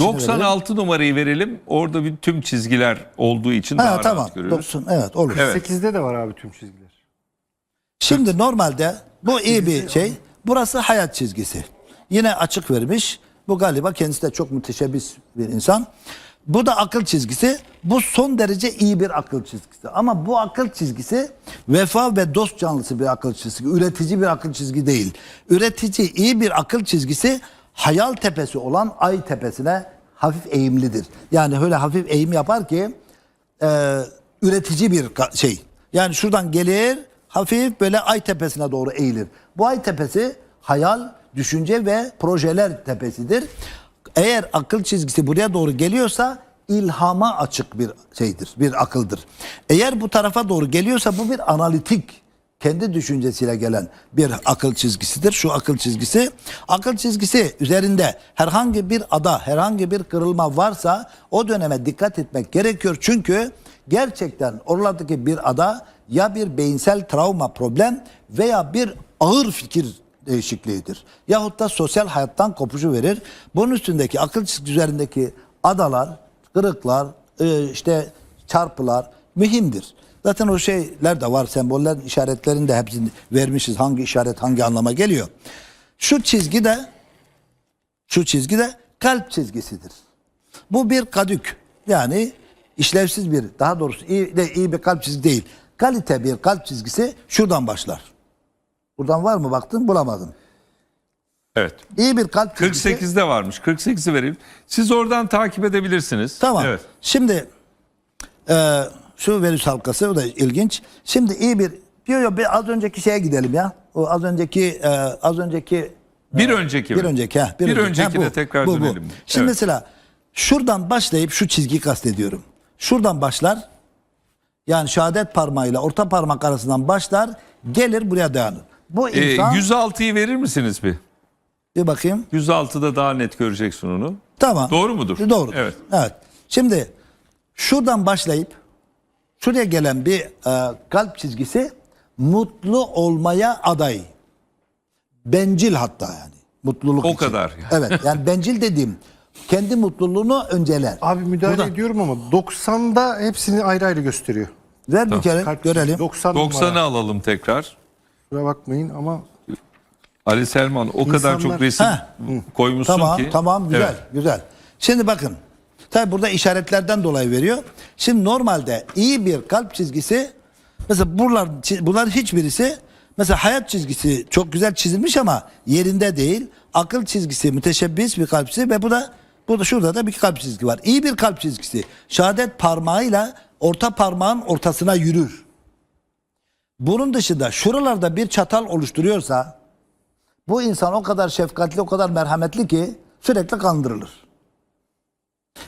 verelim. 96 numarayı verelim. Orada bir tüm çizgiler olduğu için daha Ha rahat tamam. görürüz. 90 evet olur. Evet. 8'de de var abi tüm çizgiler. Şimdi normalde bu iyi bir şey. Burası hayat çizgisi. Yine açık vermiş. Bu galiba kendisi de çok müteşebbis bir insan. Bu da akıl çizgisi. Bu son derece iyi bir akıl çizgisi. Ama bu akıl çizgisi vefa ve dost canlısı bir akıl çizgisi. Üretici bir akıl çizgi değil. Üretici iyi bir akıl çizgisi hayal tepesi olan ay tepesine hafif eğimlidir. Yani öyle hafif eğim yapar ki e, üretici bir şey. Yani şuradan gelir hafif böyle ay tepesine doğru eğilir. Bu ay tepesi hayal, düşünce ve projeler tepesidir. Eğer akıl çizgisi buraya doğru geliyorsa ilhama açık bir şeydir, bir akıldır. Eğer bu tarafa doğru geliyorsa bu bir analitik kendi düşüncesiyle gelen bir akıl çizgisidir. Şu akıl çizgisi. Akıl çizgisi üzerinde herhangi bir ada, herhangi bir kırılma varsa o döneme dikkat etmek gerekiyor. Çünkü gerçekten oralardaki bir ada ya bir beyinsel travma problem veya bir ağır fikir değişikliğidir. Yahut da sosyal hayattan kopuşu verir. Bunun üstündeki akıl çizgisi üzerindeki adalar, kırıklar, e, işte çarpılar mühimdir. Zaten o şeyler de var. Sembollerin, işaretlerini de hepsini vermişiz. Hangi işaret hangi anlama geliyor. Şu çizgi de şu çizgi de kalp çizgisidir. Bu bir kadük. Yani işlevsiz bir, daha doğrusu iyi, de iyi bir kalp çizgisi değil. Kalite bir kalp çizgisi şuradan başlar. Buradan var mı baktın bulamadın. Evet. İyi bir kalp çizgisi. 48'de varmış. 48'i vereyim. Siz oradan takip edebilirsiniz. Tamam. Evet. Şimdi e, şu virüs halkası o da ilginç. Şimdi iyi bir ya bir az önceki şeye gidelim ya. O az önceki e, az önceki Bir önceki bir mi? önceki ha, Bir öncekine tekrar dönelim. Şimdi Evet. mesela şuradan başlayıp şu çizgiyi kastediyorum. Şuradan başlar. Yani şehadet parmağıyla orta parmak arasından başlar, gelir buraya dayanır. Bu Ee, insan 106'yı verir misiniz bir? bir bakayım. 106'da daha net göreceksin onu. Tamam. Doğru mudur? Doğru. Evet. Evet. Şimdi şuradan başlayıp şuraya gelen bir e, kalp çizgisi mutlu olmaya aday. Bencil hatta yani. Mutluluk O için. kadar yani. Evet. Yani bencil dediğim kendi mutluluğunu önceler. Abi müdahale Buradan- ediyorum ama 90'da hepsini ayrı ayrı gösteriyor. Ver bir kere Kalp- görelim. 90 90'ı numara. alalım tekrar. Kusura bakmayın ama Ali Selman o kadar İnsanlar- çok resim Heh. koymuşsun Tamam, ki. tamam güzel, Evet. güzel. Şimdi bakın. Tabi burada işaretlerden dolayı veriyor. Şimdi normalde iyi bir kalp çizgisi mesela buralar bunlar hiçbirisi mesela hayat çizgisi çok güzel çizilmiş ama yerinde değil. Akıl çizgisi müteşebbis bir kalp çizgisi ve bu da burada şurada da bir kalp çizgisi var. İyi bir kalp çizgisi şehadet parmağıyla orta parmağın ortasına yürür. Bunun dışında şuralarda bir çatal oluşturuyorsa bu insan o kadar şefkatli, o kadar merhametli ki sürekli kandırılır.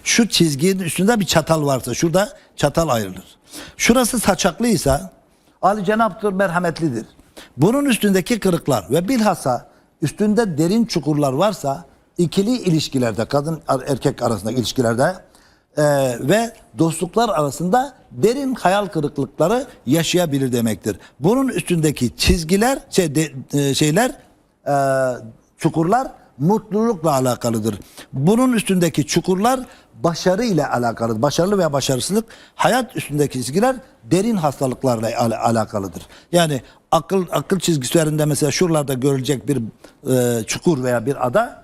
Şu çizginin üstünde bir çatal varsa şurada çatal ayrılır. Şurası saçaklıysa Ali Cenap'tır, merhametlidir. Bunun üstündeki kırıklar ve bilhassa üstünde derin çukurlar varsa ikili ilişkilerde, kadın erkek arasında ilişkilerde e, ve dostluklar arasında derin hayal kırıklıkları yaşayabilir demektir. Bunun üstündeki çizgiler, şey, de- e, şeyler, e, çukurlar mutlulukla alakalıdır. Bunun üstündeki çukurlar başarı ile alakalıdır. Başarılı veya başarısızlık hayat üstündeki çizgiler derin hastalıklarla al- alakalıdır. Yani akıl akıl çizgisi üzerinde mesela şuralarda görülecek bir e, çukur veya bir ada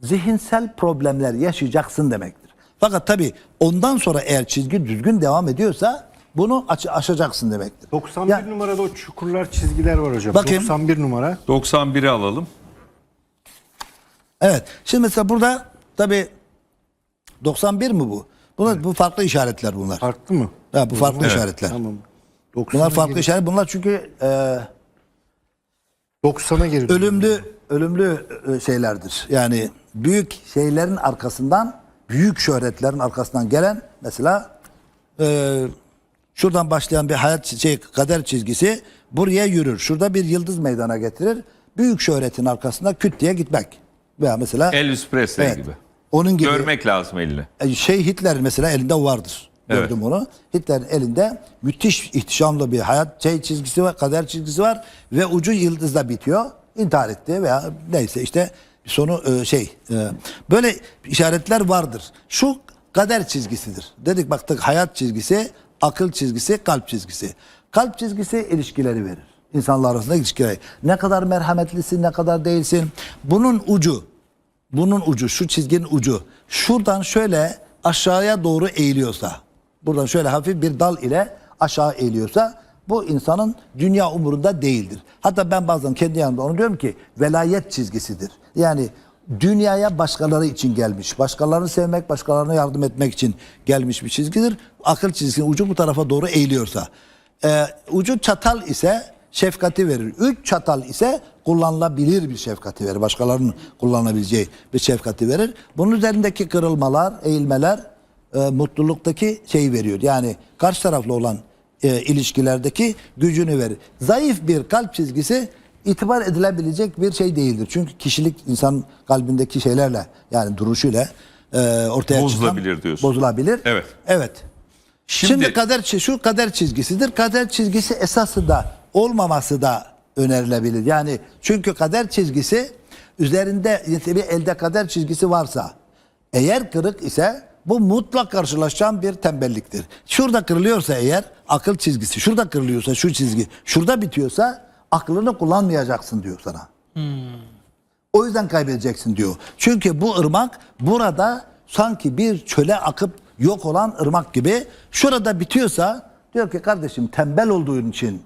zihinsel problemler yaşayacaksın demektir. Fakat tabi ondan sonra eğer çizgi düzgün devam ediyorsa bunu aç- aşacaksın demektir. 91 Ya- numarada o çukurlar çizgiler var hocam. Bakayım. 91 numara. 91'i alalım. Evet. Şimdi mesela burada tabi 91 mi bu? Bunlar bu farklı işaretler bunlar. Farklı mı? Ha, bu farklı işaretler. Tamam. Bunlar 90'a farklı işaret. Bunlar çünkü e, 90'a geri ölümlü ölümlü e, şeylerdir. Yani büyük şeylerin arkasından büyük şöhretlerin arkasından gelen mesela e, şuradan başlayan bir hayat şey kader çizgisi buraya yürür. Şurada bir yıldız meydana getirir. Büyük şöhretin arkasında küt diye gitmek. Veya mesela Elvis Presley Evet. gibi. onun gibi Görmek lazım elini. E, şey Hitler mesela elinde vardır. Evet. Gördüm onu. Hitler'in elinde müthiş ihtişamlı bir hayat şey çizgisi var, kader çizgisi var ve ucu yıldızla bitiyor. İntihar etti veya neyse işte sonu e, şey e, böyle işaretler vardır. Şu kader çizgisidir. Dedik baktık hayat çizgisi, akıl çizgisi, kalp çizgisi. Kalp çizgisi ilişkileri verir. İnsanlar arasında ilişkileri. Ne kadar merhametlisin, ne kadar değilsin. Bunun ucu, bunun ucu, şu çizginin ucu şuradan şöyle aşağıya doğru eğiliyorsa, buradan şöyle hafif bir dal ile aşağı eğiliyorsa bu insanın dünya umurunda değildir. Hatta ben bazen kendi yanımda onu diyorum ki velayet çizgisidir. Yani dünyaya başkaları için gelmiş, başkalarını sevmek, başkalarına yardım etmek için gelmiş bir çizgidir. Akıl çizgisinin ucu bu tarafa doğru eğiliyorsa. Ee, ucu çatal ise şefkati verir. Üç çatal ise kullanılabilir bir şefkati verir. Başkalarının kullanabileceği bir şefkati verir. Bunun üzerindeki kırılmalar, eğilmeler e, mutluluktaki şeyi veriyor. Yani karşı taraflı olan e, ilişkilerdeki gücünü verir. Zayıf bir kalp çizgisi itibar edilebilecek bir şey değildir. Çünkü kişilik insan kalbindeki şeylerle yani duruşuyla e, ortaya Bozulabilir çıkan, diyorsun. Bozulabilir. Evet. Evet. Şimdi, Şimdi- kader şu kader çizgisidir. Kader çizgisi esasında olmaması da önerilebilir. Yani çünkü kader çizgisi üzerinde bir elde kader çizgisi varsa eğer kırık ise bu mutlak karşılaşacağın bir tembelliktir. Şurada kırılıyorsa eğer akıl çizgisi, şurada kırılıyorsa şu çizgi, şurada bitiyorsa aklını kullanmayacaksın diyor sana. O yüzden kaybedeceksin diyor. Çünkü bu ırmak burada sanki bir çöle akıp yok olan ırmak gibi şurada bitiyorsa diyor ki kardeşim tembel olduğun için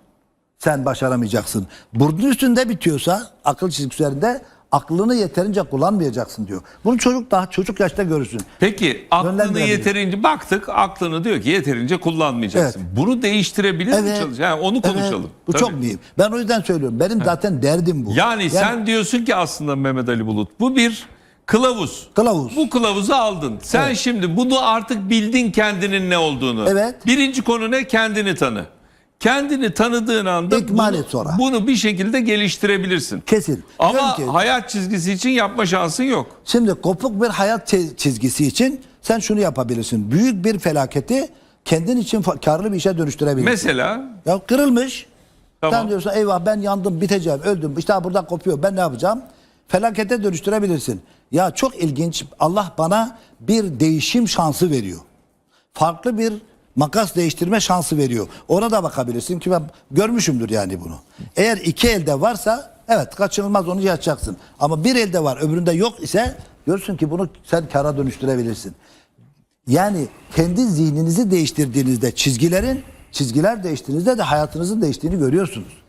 sen başaramayacaksın. Burnun üstünde bitiyorsa akıl çizgisi üzerinde aklını yeterince kullanmayacaksın diyor. Bunu çocuk daha çocuk yaşta görürsün. Peki aklını yeterince baktık aklını diyor ki yeterince kullanmayacaksın. Bunu değiştirebilir mi çalış? Yani onu evet. konuşalım. bu Tabii. çok mühim. Ben o yüzden söylüyorum. Benim zaten derdim bu. Yani, sen diyorsun ki aslında Mehmet Ali Bulut bu bir kılavuz. Kılavuz. Bu kılavuzu aldın. Sen Evet. şimdi bunu artık bildin kendinin ne olduğunu. Evet. Birinci konu ne? Kendini tanı. Kendini tanıdığın anda İkmal bunu, et sonra. bunu bir şekilde geliştirebilirsin. kesin. Ama Diyorum ki- hayat çizgisi için yapma şansın yok. Şimdi kopuk bir hayat çi- çizgisi için sen şunu yapabilirsin. Büyük bir felaketi kendin için fa- karlı bir işe dönüştürebilirsin. Mesela ya kırılmış. Tamam. Sen diyorsun eyvah ben yandım, biteceğim, öldüm. İşte ha burada kopuyor. Ben ne yapacağım? Felakete dönüştürebilirsin. Ya çok ilginç. Allah bana bir değişim şansı veriyor. Farklı bir makas değiştirme şansı veriyor. Ona da bakabilirsin ki ben görmüşümdür yani bunu. Eğer iki elde varsa evet kaçınılmaz onu yaşayacaksın. Ama bir elde var öbüründe yok ise diyorsun ki bunu sen kara dönüştürebilirsin. Yani kendi zihninizi değiştirdiğinizde çizgilerin çizgiler değiştiğinizde de hayatınızın değiştiğini görüyorsunuz.